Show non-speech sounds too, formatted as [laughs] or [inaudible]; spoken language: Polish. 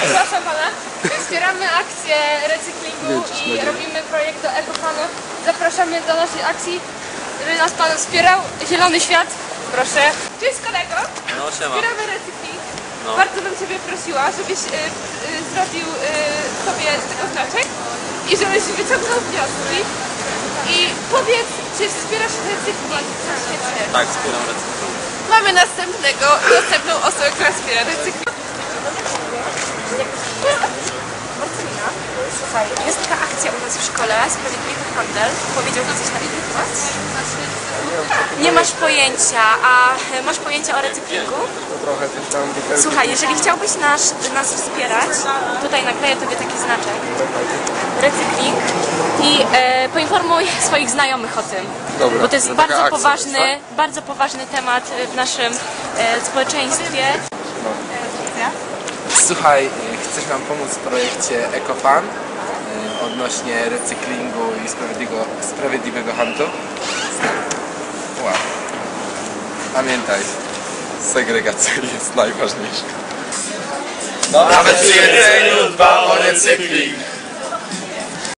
Przepraszam pana. Wspieramy akcję recyklingu i robimy projekt do Ekopanu. Zapraszamy do naszej akcji, żeby nas pan wspierał. Zielony Świat, proszę. Cześć kolego. No siema. Wspieramy recykling. No. Bardzo bym ciebie prosiła, żebyś y, y, zrobił y, sobie z tego znaczek i żebyś wyciągnął wnioski. I powiedz, czy wspierasz recykling na świecie? Tak, wspieram recykling. Mamy następnego, następną osobę, która wspiera recykling. Słuchaj, jest taka akcja u nas w szkole, Sprawiedliwy Handel. Powiedziałby coś na ten temat? Nie masz pojęcia, a e, masz pojęcie o recyklingu? Trochę coś tam. Słuchaj, jeżeli chciałbyś nas, nas wspierać, tutaj nakleję Tobie taki znaczek, recykling i e, poinformuj swoich znajomych o tym. Dobra, Bo to jest bardzo akcja poważny, jest, bardzo poważny temat w naszym e, społeczeństwie. Słuchaj, chcesz nam pomóc w projekcie EcoFan y, odnośnie recyklingu i sprawiedliwego, sprawiedliwego handlu? Wow. Pamiętaj, segregacja [laughs] jest najważniejsza. Nawet przy jedzeniu dba o recykling.